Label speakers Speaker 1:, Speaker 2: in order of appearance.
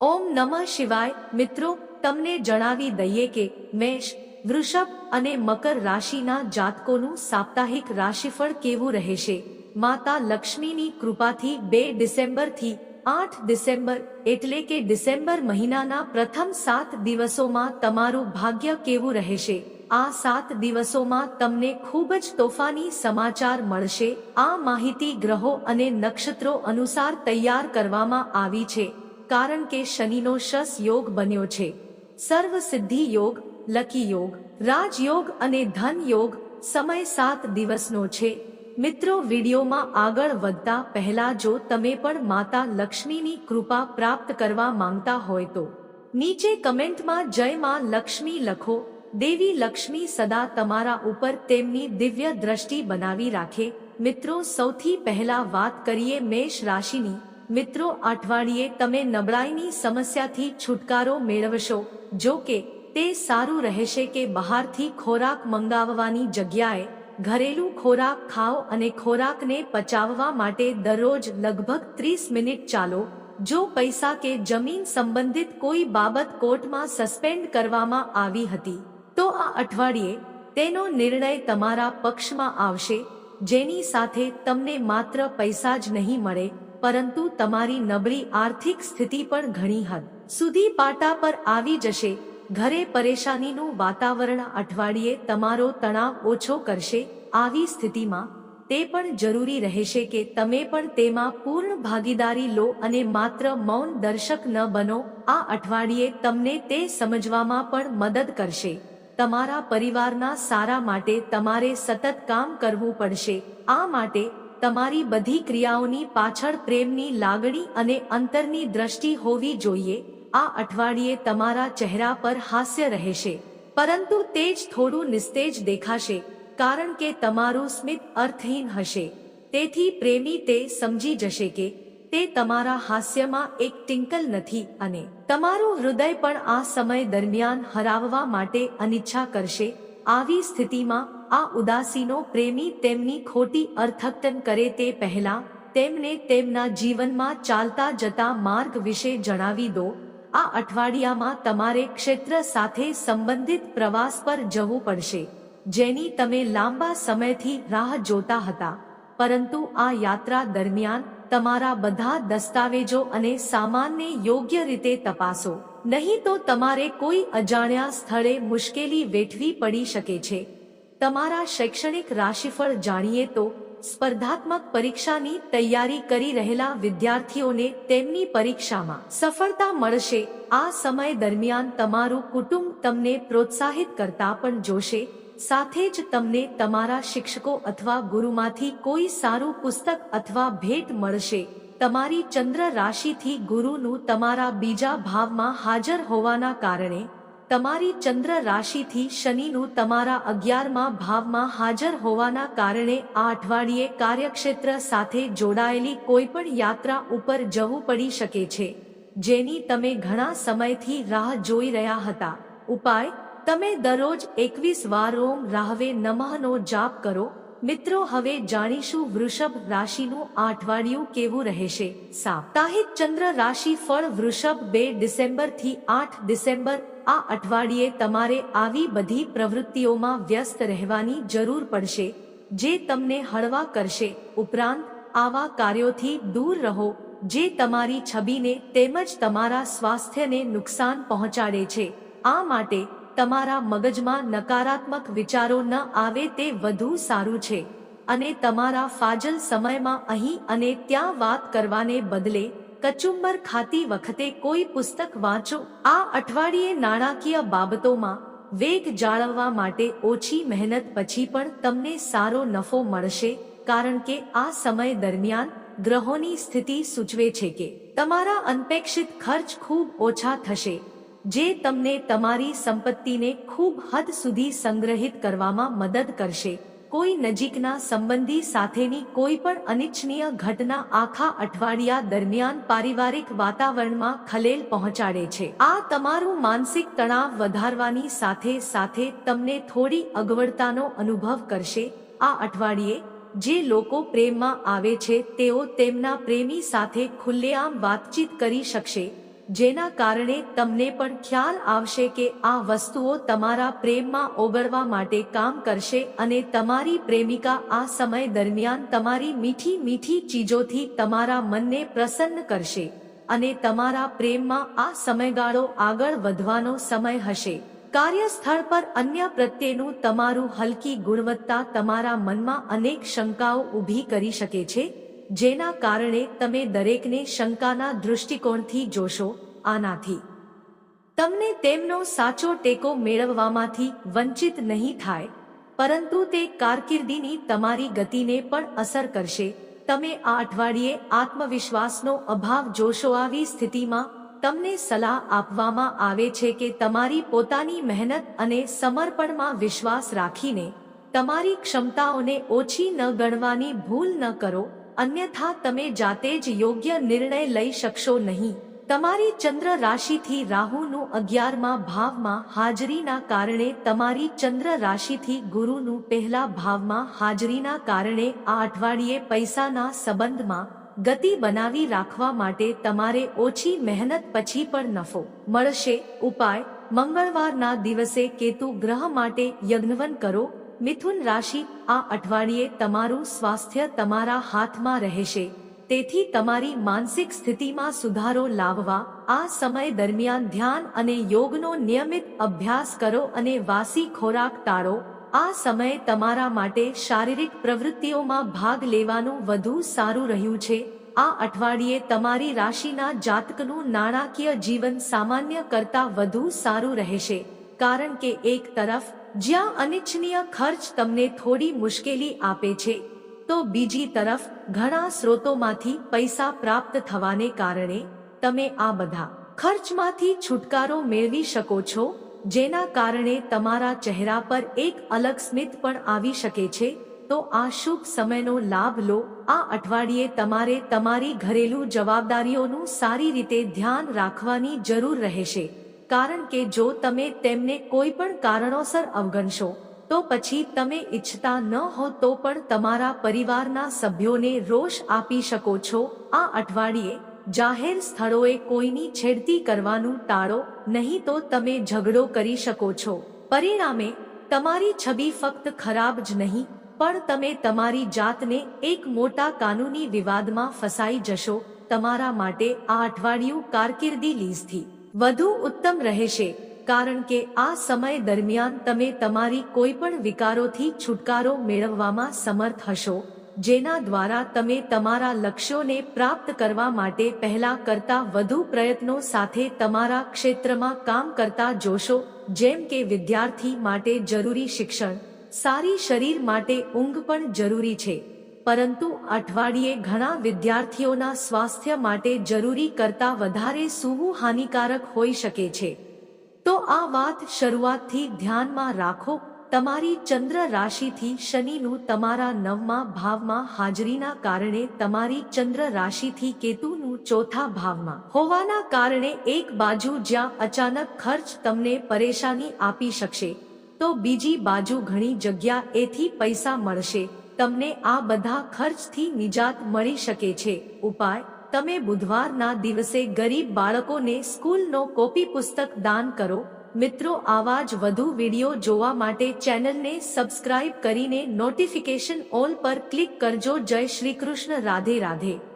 Speaker 1: ઓમ નમઃ શિવાય. મિત્રો, તમને જણાવી દઈએ કે મેષ, વૃષભ અને મકર રાશિના જાતકોનું સાપ્તાહિક રાશિફળ કેવું રહેશે? માતા લક્ષ્મીની કૃપાથી બે ડિસેમ્બરથી આઠ ડિસેમ્બર એટલે કે ડિસેમ્બર મહિનાના પ્રથમ સાત દિવસોમાં તમારું ભાગ્ય કેવું રહેશે? આ સાત દિવસોમાં તમને ખૂબ જ તોફાની સમાચાર મળશે. આ માહિતી ગ્રહો અને નક્ષત્રો અનુસાર તૈયાર કરવામાં આવી છે. કારણ કે શનિનો શસ યોગ બન્યો છે. સર્વ સિદ્ધિ યોગ, લકી યોગ રાજયોગ અને ધન યોગ સમય સાત દિવસનો છે. મિત્રો, વિડીયોમાં આગળ વધતા પહેલા જો તમે પણ માતા લક્ષ્મીની કૃપા પ્રાપ્ત કરવા માંગતા હોય તો, નીચે કમેન્ટમાં જય માં લક્ષ્મી લખો. દેવી લક્ષ્મી સદા તમારા ઉપર તેમની દિવ્ય દ્રષ્ટિ બનાવી રાખે. મિત્રો, સૌથી પહેલા વાત કરીએ મેષ રાશિની. મિત્રો અઠવાડિયે તમે નબળાઈની સમસ્યાથી છુટકારો મેળવશો. જો કે, તે સારું રહેશે કે બહારથી ખોરાક મંગાવવાની જગ્યાએ ઘરેલું ખોરાક ખાઓ અને ખોરાકને પચાવવા માટે દરરોજ લગભગ ત્રીસ મિનિટ ચાલો. જો પૈસા કે જમીન સંબંધિત કોઈ બાબત કોર્ટમાં સસ્પેન્ડ કરવામાં આવી હતી, તો આ અઠવાડિયે તેનો નિર્ણય તમારા પક્ષમાં આવશે, જેની સાથે તમને માત્ર પૈસા જ નહીં મળે. પરંતુ તમારી નબળી આર્થિક સ્થિતિ પણ ઘણી હદ સુધી પાટા પર આવી જશે. ઘરે પરેશાનીનું વાતાવરણ અઠવાડિયે તમારો તણાવ ઓછો કરશે. આવી સ્થિતિમાં તે પણ જરૂરી રહેશે કે તમે પણ તેમાં પૂર્ણ ભાગીદારી લો અને માત્ર મૌન દર્શક ન બનો. આ અઠવાડિયે તમને તે સમજવામાં પણ મદદ કરશે. તમારા પરિવારના સારા માટે તમારે સતત કામ કરવું પડશે. આ માટે તમારી બધી ક્રિયાઓની પાછળ પ્રેમની લાગણી અને અંતરની દ્રષ્ટિ હોવી જોઈએ. આ અઠવાડિયે તમારા ચહેરા પર હાસ્ય રહેશે. પરંતુ તે જ થોડું નિસ્તેજ દેખાશે, કારણ કે તમારું સ્મિત અર્થહીન હશે. તેથી પ્રેમી તે સમજી જશે કે તે તમારા હાસ્યમાં એક ટિંકલ નથી અને તમારું હૃદય પણ આ સમય દરમિયાન હરાવવા માટે અનિચ્છા કરશે. આવી સ્થિતિમાં આ ઉદાસીનો પ્રેમી તેમની ખોટી અર્થઘટન કરે તે પહેલા તેમને તેમના જીવનમાં ચાલતા જતા માર્ગ વિશે જણાવી દો. આ અઠવાડિયામાં તમારે ક્ષેત્ર સાથે સંબંધિત પ્રવાસ પર જવું પડશે, જેની તમે લાંબા સમયથી રાહ જોતા હતા. પરંતુ આ યાત્રા દરમિયાન તમારા બધા દસ્તાવેજો અને સામાનને યોગ્ય રીતે તપાસો. નહીં તો તમારે કોઈ અજાણ્યા સ્થળે મુશ્કેલી વેઠવી પડી શકે છે. તમારા શૈક્ષણિક રાશિફળ જાણીએ તો સ્પર્ધાત્મક પરીક્ષાની તૈયારી કરી રહેલા વિદ્યાર્થીઓને તેમની પરીક્ષામાં સફળતા મળશે. આ સમય દરમિયાન તમારું કુટુંબ તમને પ્રોત્સાહિત કરતા પણ જોશે. સાથે જ તમને તમારા શિક્ષકો અથવા ગુરુમાંથી કોઈ સારું પુસ્તક અથવા ભેટ મળશે. તમારી ચંદ્ર રાશિથી ગુરુનું તમારા બીજા ભાવમાં હાજર હોવાના કારણે તમારી ચંદ્ર રાશિથી શનિનું તમારા અગિયારમાં ભાવમાં હાજર હોવાના કારણે આ અઠવાડિયે કાર્યક્ષેત્ર સાથે જોડાયેલી કોઈપણ યાત્રા ઉપર જવું પડી શકે છે, જેની તમે ઘણા સમયથી રાહ જોઈ રહ્યા હતા. ઉપાય, તમે દરરોજ એકવીસ વાર ઓમ રાહવે નમઃનો જાપ કરો. મિત્રો, હવે જાણીશું વૃષભ રાશિનું આ અઠવાડિયું કેવું રહેશે. સાપ્તાહિક ચંદ્ર રાશિ ફળ વૃષભ બે ડિસેમ્બરથી આઠ ડિસેમ્બર આ અઠવાડિયે તમારે આવી બધી પ્રવૃત્તિઓમાં વ્યસ્ત રહેવાની જરૂર પડશે, જે તમને હળવા કરશે. ઉપરાંત, આવા કાર્યોથી દૂર રહો, જે તમારી છબીને તેમજ તમારા સ્વાસ્થ્યને નુકસાન પહોંચાડે છે. આ માટે તમારા મગજમાં નકારાત્મક વિચારો ન આવે તે વધુ સારું છે. અને તમારા ફાજલ સમયમાં અહીં અને ત્યાં વાત કરવાને બદલે કચુંબર ખાતી વખતે કોઈ પુસ્તક વાંચો, આ અઠવાડિયે નાણાકીય બાબતોમાં વેગ જાળવવા માટે ઓછી મહેનત પછી પણ તમને સારો નફો મળશે, કારણ કે આ સમય દરમિયાન ગ્રહોની સ્થિતિ સૂચવે છે કે તમારા અનપેક્ષિત ખર્ચ ખૂબ ઓછા થશે, જે તમને તમારી સંપત્તિને ખૂબ હદ સુધી સંગ્રહિત કરવામાં મદદ કરશે. કોઈ નજીકના સંબંધી સાથેની કોઈ પણ અનિચ્છનીય ઘટના આખા અઠવાડિયા દરમિયાન પારિવારિક વાતાવરણમાં ખલેલ પહોંચાડે છે. આ તમારું માનસિક તણાવ વધારવાની સાથે સાથે તમને થોડી અગવડતાનો અનુભવ કરશે. આ અઠવાડિયે જે લોકો પ્રેમમાં આવે છે, તેઓ તેમના પ્રેમી સાથે ખુલ્લેઆમ વાતચીત કરી શકશે. જેના કારણે તમને પણ ખ્યાલ આવશે કે આ વસ્તુઓ તમારા પ્રેમમાં ઓગળવા માટે કામ કરશે અને તમારી પ્રેમિકા આ સમય દરમિયાન તમારી મીઠી મીઠી ચીજોથી તમારા મનને પ્રસન્ન કરશે અને તમારા પ્રેમમાં આ સમયગાળો આગળ વધવાનો સમય હશે. કાર્યસ્થળ પર અન્ય પ્રત્યેનું તમારું હલકી ગુણવત્તા તમારા મનમાં અનેક શંકાઓ ઊભી કરી શકે છે. જેના કારણે તમે દરેકને શંકાના દૃષ્ટિકોણથી જોશો, આનાથી. તમને તેમનો સાચો ટેકો મેળવવામાંથી વંચિત નહીં થાય, પરંતુ તે કારકિર્દીની તમારી ગતિને પણ અસર કરશે. તમે આ અઠવાડિયે આત્મવિશ્વાસનો અભાવ જોશો આવી સ્થિતિમાં તમને સલાહ આપવામાં આવે છે કે તમારી પોતાની મહેનત અને સમર્પણમાં વિશ્વાસ રાખીને તમારી ક્ષમતાઓને ઓછી ન ગણવાની ભૂલ ન કરો. અન્યથા તમે જાતે જ યોગ્ય નિર્ણય લઈ શકશો નહીં. તમારી ચંદ્ર રાશિથી રાહુનું અગિયારમાં ભાવમાં હાજરીના કારણે તમારી ચંદ્ર રાશિથી ગુરુનું પહેલા ભાવમાં હાજરીના કારણે આ અઠવાડિયે પૈસાના સંબંધમાં ગતિ બનાવી રાખવા માટે તમારે ઓછી મહેનત પછી પણ નફો મળશે. ઉપાય, મંગળવારના દિવસે કેતુ ગ્રહ માટે યજ્ઞવન કરો. મિથુન રાશિ આ અઠવાડિયે તમારું સ્વાસ્થ્ય તમારા હાથમાં રહેશે. તેથી તમારી માનસિક સ્થિતિમાં સુધારો લાવવા, આ સમય દરમિયાન ધ્યાન અને યોગનો નિયમિત અભ્યાસ કરો અને વાસી ખોરાક ટાળો. આ સમય તમારા માટે શારીરિક પ્રવૃત્તિઓમાં ભાગ લેવાનું વધુ સારું રહ્યું છે. આ અઠવાડિયે તમારી રાશિના જાતકનું નાણાકીય જીવન સામાન્ય કરતા વધુ સારું રહેશે. કારણ કે એક તરફ જ્યાં અનિચ્છનીય ખર્ચ તમને થોડી મુશ્કેલી આપે છે, તો બીજી તરફ ઘણા સ્રોતોમાંથી પૈસા પ્રાપ્ત થવાને કારણે તમે આ બધા ખર્ચમાંથી છુટકારો મેળવી શકો છો, જેના કારણે તમારા ચહેરા પર એક અલગ સ્મિત પણ આવી શકે છે, તો આ શુભ સમયનો લાભ લો. આ અઠવાડિયે તમારે તમારી ઘરેલું જવાબદારીઓનું સારી રીતે ધ્યાન રાખવાની જરૂર રહેશે. કારણ કે જો તમે તેમને કોઈ પણ કારણોસર અવગણશો, તો પછી તમે ઈચ્છતા ન હો તો પણ તમારા પરિવારના સભ્યોને રોષ આપી શકો છો. આ અઠવાડિયે જાહેર સ્થળોએ કોઈની છેડતી કરવાનું ટાળો, નહીં તો તમે ઝઘડો કરી શકો છો. પરિણામે, તમારી છબી ફક્ત ખરાબ જ નહીં, પણ તમે તમારી જાતને એક મોટા કાનૂની વિવાદમાં ફસાઈ જશો. તમારા માટે આ અઠવાડિયું કારકિર્દી લીઝથી. વધુ ઉત્તમ રહેશે, કારણ કે આ સમય દરમિયાન તમે તમારી કોઈ પણ વિકારોથી છુટકારો મેળવવામાં સમર્થ હશો, જેના દ્વારા તમે તમારા લક્ષ્યોને પ્રાપ્ત કરવા માટે પહેલા કરતા વધુ પ્રયત્નો સાથે તમારા ક્ષેત્રમાં કામ કરતા જોશો, જેમ કે વિદ્યાર્થી માટે જરૂરી શિક્ષણ, સારી શરીર માટે ઊંઘ પણ જરૂરી છે. પરંતુ અઠવાડિયે ઘણા વિદ્યાર્થીઓના સ્વાસ્થ્ય માટે જરૂરી કરતા વધારે સૂવું હાનિકારક હોઈ શકે છે. તો આ વાત શરૂઆતથી ધ્યાનમાં રાખો, તમારી ચંદ્ર રાશિથી શનિનું તમારા નવમા ભાવમાં હાજરીના કારણે તમારી ચંદ્ર રાશિથી કેતુનું ચોથા ભાવમાં હોવાના કારણે એક બાજુ જ્યાં અચાનક ખર્ચ તમને પરેશાની આપી શકશે, તો બીજી બાજુ ઘણી જગ્યા એથી પૈસા મળશે. તમને આ બધા ખર્ચથી નિજાત મળી શકે છે. ઉપાય, તમે બુધવારના દિવસે ગરીબ બાળકોને સ્કૂલનો કોપી પુસ્તક દાન કરો. મિત્રો, આવા જ વધુ વીડિયો જોવા માટે ચેનલને સબસ્ક્રાઇબ કરીને નોટિફિકેશન ઓલ પર ક્લિક કરજો. જય શ્રી કૃષ્ણ. રાધે રાધે.